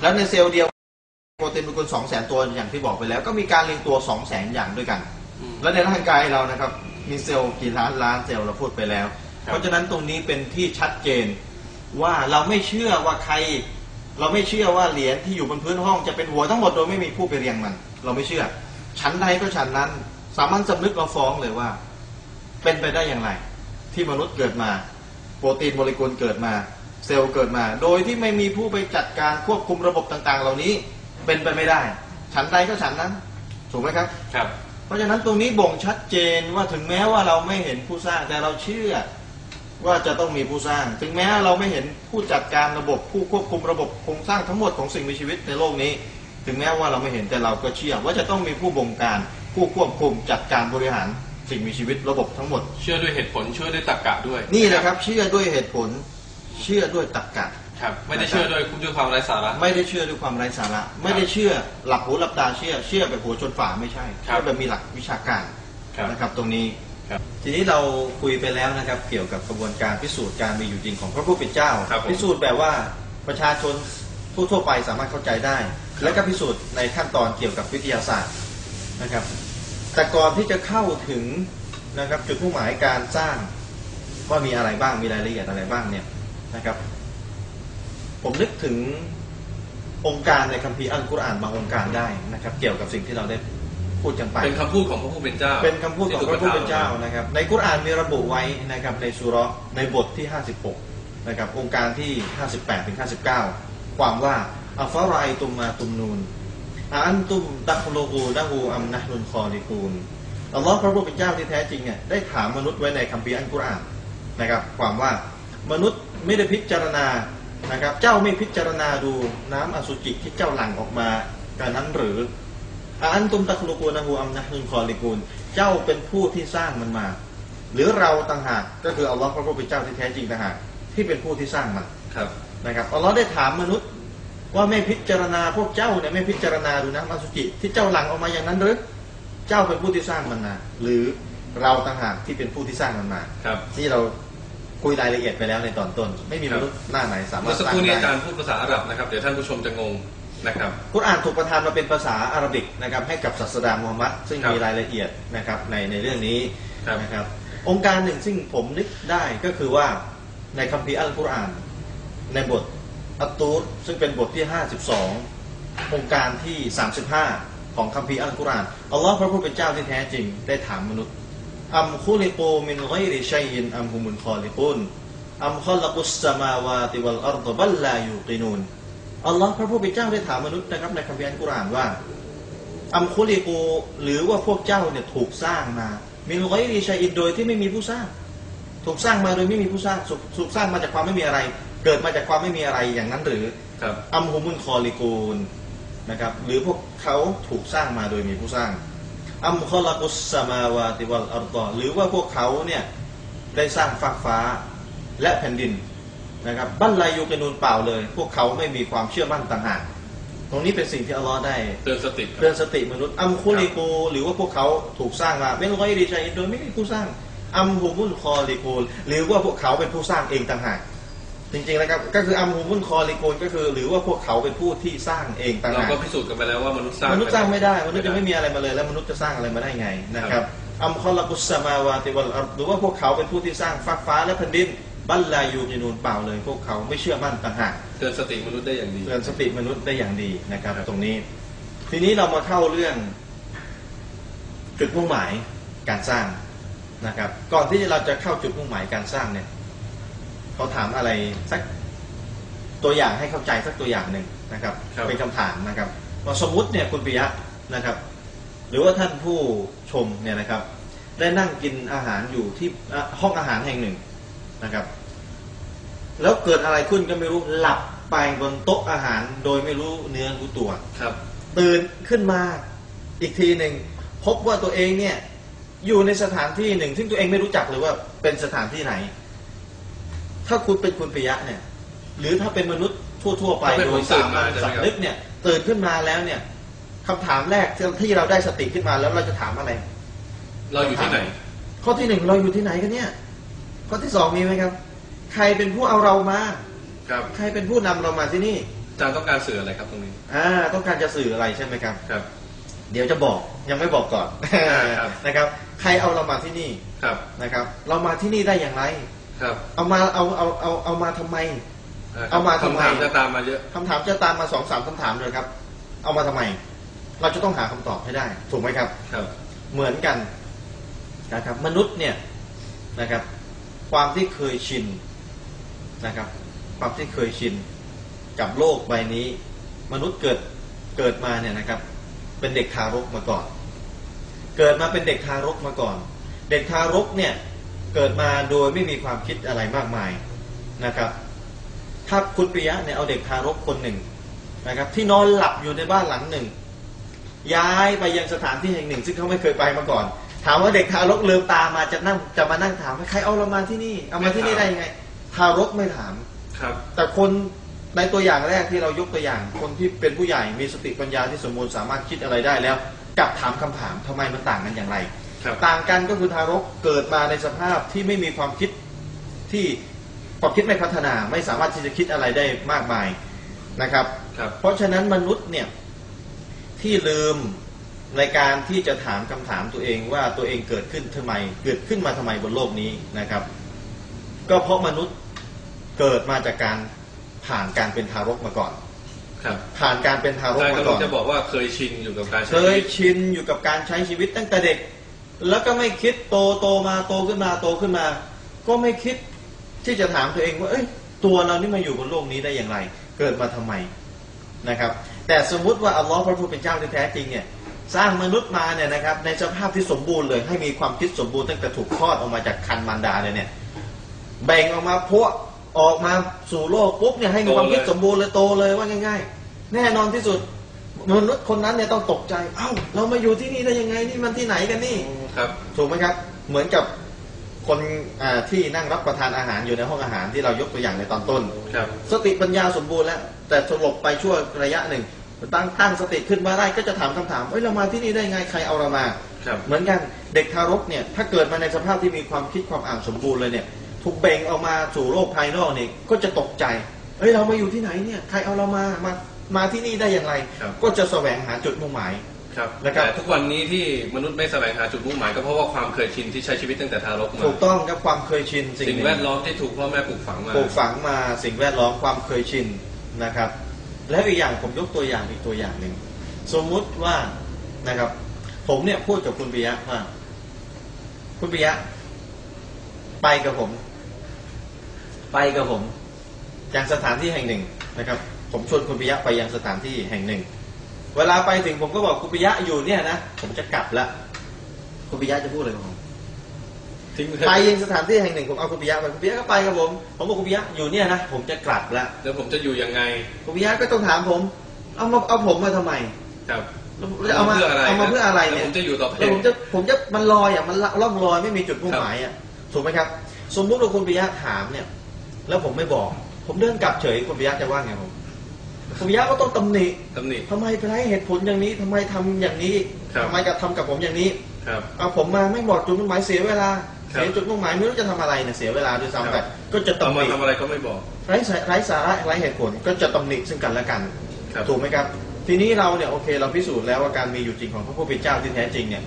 แล้วในเซลล์เดียวโปรตีนเป็นคนสองแสนตัวอย่างที่บอกไปแล้ว ก็มีการเรียงตัวสองแสนอย่างด้วยกันอืมแล้วในร่างกายเรานะครับ มีเซลล์กี่ล้านล้านเซลล์เราพูดไปแล้วครับเพราะฉะนั้นตรงนี้เป็นที่ชัดเจนว่าเราไม่เชื่อว่าใคร เราไม่เชื่อว่าเหรียญที่อยู่บนพื้นห้องจะเป็นหัวทั้งหมดโดยไม่มีผู้ไปเรียงมัน เราไม่เชื่อ ชั้นใดก็ชั้นนั้น สามัญสำนึกเราฟ้องเลยว่า เป็นไปได้อย่างไร ที่มนุษย์เกิดมา โปรตีนโมเลกุลเกิดมา เซลล์เกิดมา โดยที่ไม่มีผู้ไปจัดการควบคุมระบบต่าง ๆ เหล่านี้เป็นไปไม่ได้ชั้นใดก็ชั้นนั้น ถูกไหมครับ ครับ เพราะฉะนั้นตรงนี้บ่งชัดเจนว่าถึงแม้ว่าเราไม่เห็นผู้สร้างแต่เราเชื่อว่าจะต้องมีผู้สร้าง ถึงแม้เราไม่เห็นผู้จัดการระบบผู้ควบคุมระบบโครงสร้างทั้งหมดของสิ่งมีชีวิตในโลกนี้ ถึงแม้ว่าเราไม่เห็นแต่เราก็เชื่อว่าจะต้องมีผู้บงการ ผู้ควบคุมจัดการบริหารสิ่งมีชีวิตระบบทั้งหมด เชื่อด้วยเหตุผลเชื่อด้วยตรรกะด้วย นี่แหละครับ เชื่อด้วยเหตุผล เชื่อด้วยตรรกะ ครับไม่ได้เชื่อด้วยด้วยความไร้สาระ ไม่ได้เชื่อด้วยความไร้สาระ ไม่ได้เชื่อหลับหูหลับตาเชื่อ เชื่อแบบหัวชนฝาไม่ใช่ครับเชื่อแบบมีหลักวิชาการครับ นะครับตรงนี้ ครับ ทีนี้เราคุยไปแล้วนะครับ เกี่ยวกับกระบวนการพิสูจน์การมีอยู่จริงของพระผู้เป็นเจ้า ครับผมพิสูจน์แบบว่าประชาชนทั่วๆไปสามารถเข้าใจได้และก็พิสูจน์ในขั้นตอนเกี่ยวกับวิทยาศาสตร์นะครับ แต่ก่อนที่จะเข้าถึงนะครับจุดมุ่งหมายการสร้างว่ามีอะไรบ้างมีรายละเอียดอะไรบ้างเนี่ย นะครับ ผมนึกถึงองค์การในคัมภีร์อัลกุรอานบางองค์การได้นะครับ เกี่ยวกับสิ่งที่เราได้พูดกันไปเป็นคำพูดของพระผู้เป็นเจ้า เป็นคำพูดของพระผู้เป็นเจ้าที่ถูกนะครับ ในกุรอานมีระบุไว้นะครับ ในสุเราะห์ในบทที่ 56 นะครับ องค์การที่ 58ถึง59 ความว่าอัฟรายตุมมาตุมนูนอาอันตุมตัคโลกูนะฮูอัมนะนุนคอลิกูนอัลลอฮ์พระผู้เป็นเจ้าที่แท้จริงเนี่ยได้ถามมนุษย์ไว้ในคัมภีร์อัลกุรอานนะครับ ความว่า มนุษย์ไม่ได้พิจารณานะครับ เจ้าไม่พิจารณาดูน้ำอสุจิที่เจ้าหลั่งออกมาการนั้นหรืออาอันตุมตักลูกูนะฮูอัมนะนุนคอลิกูลเจ้าเป็นผู้ที่สร้างมันมา หรือเราต่างหากก็คืออัลลอฮ์พระผู้เป็นเจ้าที่แท้จริงต่างหากที่เป็นผู้ที่สร้างมันครับนะครับอัลลอฮ์ได้ถามมนุษย์ว่าไม่พิจารณาพวกเจ้าเนี่ยไม่พิจารณาดูนะมาสุจิที่เจ้าหลังออกมาอย่างนั้นหรือเจ้าเป็นผู้ที่สร้างมันมาหรือเราต่างหากที่เป็นผู้ที่สร้างมันมาครับที่เรา คุยรายละเอียดไปแล้วในตอนต้น ไม่มีครัมบนุษย์หน้าไหนสามารเมื่ถอสักสร้าคงรู่นี้ได้อาจารย์พูดภาษาอาหรับนะครับเดี๋ยวท่านผู้ชมจะงงนะครับกุรอานถูกประทานมาเป็นภาษาอาหรับิกนะครับให้กับศาสดามูฮัมมัดซึ่งครับมีรายละเอียดนะครับในในเรื่องนี้ครับนะครับองค์การหนึ่งซึ่งผมนึกได้ก็คือว่าในคัมภีร์อัลกุรอาน ในบทอัตตูรซึ่งเป็นบทที่ 52 องค์การที่ 35 ของคัมภีร์อัลกุรอานอัลลอฮ์พระผู้เป็นเจ้าที่แท้จริงได้ถามมนุษย์ อัมคุลิกูมินไกริชัยยินอัมฮุมุลคอลิกุนอัมคอลักุสสมาวาติวัลอัรฎบัลลายูกินูนอัลลอฮ์พระผู้เป็นเจ้าได้ถามมนุษย์นะครับในคัมภีร์อัลกุรอานว่า อัมคุลิกูหรือว่าพวกเจ้าเนี่ยถูกสร้างมา มินไกรีชัยอินโดยที่ไม่มีผู้สร้าง ถูกสร้างมาโดยไม่มีผู้สร้างถูกถูกสร้างมาจากความไม่มีอะไร เกิดมาจากความไม่มีอะไรอย่างนั้นหรือครับอัมฮุมุนคอลิกูนนะครับหรือพวกเขาถูกสร้างมาโดยมีผู้สร้าง อัมคอลักุสสมาวาติวัลอัรฎอหรือว่าพวกเขาเนี่ยได้สร้างฟากฟ้าและแผ่นดินนะครับบั้นลายูกนูนเปล่าเลย พวกเขาไม่มีความเชื่อมั่นต่างหากตรงนี้เป็นสิ่งที่อัลลอฮ์ได้เตือนสติครับเตือนสติมนุษย์อัมคุลิกูหรือว่าพวกเขาถูกสร้างมาไม่ร้อยดีใจโดยไม่มีผู้สร้างอัมฮุมุนคอลิกูลหรือว่าพวกเขาเป็นผู้สร้างเองต่างหาก จริงๆแล้วครับก็คืออัมฮุมุนคอลิกูลก็คือ หรือว่าพวกเขาเป็นผู้ที่สร้างเองต่างเราหากก็พิสูจน์กันไปแล้วว่ามนุษย์สร้างมนุษย์สร้างไม่ได้มนุษย์จะไม่มีอะไรมาเลย แล้วมนุษย์จะสร้างอะไรมาได้ไงนะครับอัมคอลักุสสมาวาติวัลอัรฎหรือว่าพวกเขาเป็นผู้ที่สร้างฟ้าฟ้าและแผ่นดินบัลลายูมินูนเปล่าเลย พวกเขาไม่เชื่อมั่นต่างหากเตือนสติมนุษย์ได้อย่างดีเตือนสติมนุษย์ได้อย่างดีนะครับครับตรงนี้ ทีนี้เรามาเข้าเรื่อง จุดมุ่งหมายการสร้างนะครับ ก่อนที่เราจะเข้าจุดมุ่งหมายการสร้างเนี่ย เขาถามอะไรสักตัวอย่างให้เข้าใจสักตัวอย่างหนึ่งนะครับ ครับ เป็นคำถามนะครับว่าสมมุติเนี่ยคุณปิยะนะครับ หรือว่าท่านผู้ชมเนี่ยนะครับ ได้นั่งกินอาหารอยู่ที่อะห้องอาหารแห่งหนึ่งนะครับ แล้วเกิดอะไรขึ้นก็ไม่รู้หลับไปบนโต๊ะอาหารโดยไม่รู้เนื้อรู้ตัว ครับตื่นขึ้นมาอีกทีหนึ่งพบว่าตัวเองเนี่ยอยู่ในสถานที่หนึ่ง ซึ่งตัวเองไม่รู้จักเลยว่าเป็นสถานที่ไหน ถ้าคุณเป็นคุณปิยะเนี่ย หรือถ้าเป็นมนุษย์ทั่ว ๆ ไปถ้าเป็นโดยผมตื่นมาสามัญใช่ไหมครับสำนึกเนี่ยตื่นขึ้นมาแล้วเนี่ยคำถามแรกที่เราได้สติขึ้นมาแล้วเราจะถามอะไร เราอยู่ที่ไหน ข้อที่หนึ่งเราอยู่ที่ไหนกันเนี่ย ข้อที่สองมีไหมครับ ใครเป็นผู้เอาเรามาครับใครเป็นผู้นำเรามาที่นี่จารย์ต้องการสื่ออะไรครับตรงนี้ อ่า ต้องการจะสื่ออะไรใช่ไหมครับ ครับ เดี๋ยวจะบอกยังไม่บอกก่อนครับนะครับ ใครเอาเรามาที่นี่ ครับ นะครับ เรามาที่นี่ได้อย่างไร ครับ เอามาเอาเอาเอาเอามาทำไม เอามาทำไมคำถามจะตามมาเยอะคำถามจะตามมาสองสามคำถามเลยครับ เอามาทำไม เราจะต้องหาคำตอบให้ได้ ถูกไหมครับ ครับ เหมือนกันนะครับ มนุษย์เนี่ยนะครับ ความที่เคยชินนะครับ ความที่เคยชินกับโลกใบนี้ มนุษย์เกิดเกิดมาเนี่ยนะครับ เป็นเด็กทารกมาก่อน เกิดมาเป็นเด็กทารกมาก่อน เด็กทารกเนี่ย เกิดมาโดยไม่มีความคิดอะไรมากมายนะครับ ถ้าคุณปิยะเนี่ยเอาเด็กทารกคนหนึ่งนะครับ ที่นอนหลับอยู่ในบ้านหลังหนึ่ง ย้ายไปยังสถานที่แห่งหนึ่ง ซึ่งเขาไม่เคยไปมาก่อน ถามว่าเด็กทารกลืมตามาจะนั่งจะมานั่งถามว่าใครเอาเรามาที่นี่เอามาที่นี่ได้ยังไง ทารกไม่ถามครับ แต่คนในตัวอย่างแรกที่เรายกตัวอย่าง คนที่เป็นผู้ใหญ่มีสติปัญญาที่สมบูรณ์สามารถคิดอะไรได้แล้วกลับถามคำถามทำไมมันต่างกันอย่างไร ครับ ต่างกันก็คือทารกเกิดมาในสภาพที่ไม่มีความคิดที่ความคิดไม่พัฒนาไม่สามารถที่จะคิดอะไรได้มากมายนะครับ ครับ เพราะฉะนั้นมนุษย์เนี่ยที่ลืมในการที่จะถามคำถามตัวเองว่าตัวเองเกิดขึ้นทำไม เกิดขึ้นมาทำไมบนโลกนี้นะครับ ก็เพราะมนุษย์เกิดมาจากการผ่านการเป็นทารกมาก่อน ครับผ่านการเป็นทารกอาจารย์มากำก่ลัองนจะบอกว่าเคยชินอยู่กับการใช้เคยชีวิต ชินอยู่กับการใช้ชีวิตตั้งแต่เด็ก แล้วก็ไม่คิดโตโตมาโตขึ้นมาโตขึ้นมา ก็ไม่คิดที่จะถามตัวเองว่า เอ้ย ตัวเรานี่มาอยู่บนโลกนี้ได้อย่างไร เกิดมาทำไมนะครับ แต่สมมุติว่าอัลลอฮ์พระผู้เป็นเจ้าที่แท้จริงเนี่ยสร้างมนุษย์มาเนี่ยนะครับ ในสภาพที่สมบูรณ์เลยให้มีความคิดสมบูรณ์ตั้งแต่ถูกคลอดออกมาจากคันมารดาเลยเนี่ยแบ่งออกมาพวกออกมาสู่โลกปุ๊บเนี่ยให้มีความคิดสมบูรณ์เลยโตเลยว่าง่าย ๆ แน่นอนที่สุดมนุษย์คนนั้นเนี่ยต้องตกใจ เอ้า เรามาอยู่ที่นี่ได้ยังไงนี่มันที่ไหนกันนี่ ครับ ถูกไหมครับ เหมือนกับคนอ่าที่นั่งรับประทานอาหารอยู่ในห้องอาหารที่เรายกตัวอย่างในตอนต้น ครับ สติปัญญาสมบูรณ์แล้ว แต่สลบไปชั่วระยะหนึ่ง ตั้งตั้งสติขึ้นมาได้ก็จะถามคำถามเอ้ยเรามาที่นี่ได้ไงใครเอาเรามาครับเหมือนกันเด็กทารกเนี่ยถ้าเกิดมาในสภาพที่มีความคิดความอ่านสมบูรณ์เลยเนี่ย ถูกเบ่งออกมาสู่โลกภายนอกเนี่ยก็จะตกใจเอ้ยเรามาอยู่ที่ไหนเนี่ยใครเอาเรามามามาที่นี่ได้อย่างไรครับก็จะแสวงหาจุดมุ่งหมาย ครับนะครับแต่ทุกวันนี้ที่มนุษย์ไม่แสวงหาจุดมุ่งหมายก็เพราะว่าความเคยชินที่ใช้ชีวิตตั้งแต่ทารกมาถูกต้องครับความเคยชินสิ่งสิ่งหนึ่งแวดล้อมที่ถูกพ่อแม่ปลูกฝังมาปลูกฝังมาสิ่งแวดล้อมความเคยชินนะครับ แล้วอีกอย่างผมยกตัวอย่างอีกตัวอย่างหนึ่งสมมุติว่านะครับ ผมเนี่ยพูดกับคุณปิยะว่าคุณปิยะ ไปกับผม ไปกับผมยังสถานที่แห่งหนึ่งนะครับ ผมชวนคุณปิยะไปยังสถานที่แห่งหนึ่ง เวลาไปถึงผมก็บอกคุณปิยะอยู่เนี่ยนะผมจะกลับละคุณปิยะจะพูดอะไรกับผมทิ้งไปยังสถานที่แห่งหนึ่งผมเอาคุณปิยะไปคุณปิยะก็ไปกับผม ผมบอกคุณปิยะอยู่เนี่ยนะผมจะกลับละแล้วผมจะอยู่ยังไงคุณปิยะก็ต้องถามผม เอามาเอาผมมาทำไมครับแล้วเอามาเพื่ออะไรเอามาเพื่ออะไรแล้วเนี่ยผมจะอยู่ต่อไปแล้วผมจะผมจะมันลอยอะมันล่องลอยไม่มีจุดมุ่งหมายอะถูกไหมครับ สมมุติว่าคุณปิยะถามเนี่ย แล้วผมไม่บอก ผมเดินกลับเฉยคุณปิยะจะว่าไงผม คุณปิยะก็ต้องตำหนิตำหนิ ทำไมไปให้เหตุผลอย่างนี้ทำไมทำอย่างนี้ครับ ทำไมกับทำกับผมอย่างนี้ ครับ เอาผมมาไม่บอกจุดมุ่งหมายเสียเวลา ครับเสียจุดมุ่งหมายไม่รู้จะทำอะไรเนี่ยเสียเวลาด้วยครัซ้ำบไปก็จะเอาตำหมานิทำอะไรก็ไม่บอก ไร้สาไร้สาระไร้เหตุผลก็จะตำหนิซึ่งกันและกันครับ ถูกไหมครับ ทีนี้เราเนี่ยโอเคเราพิสูจน์แล้วว่าการมีอยู่จริงของพระผู้เป็นเจ้าที่แท้จริงเนี่ย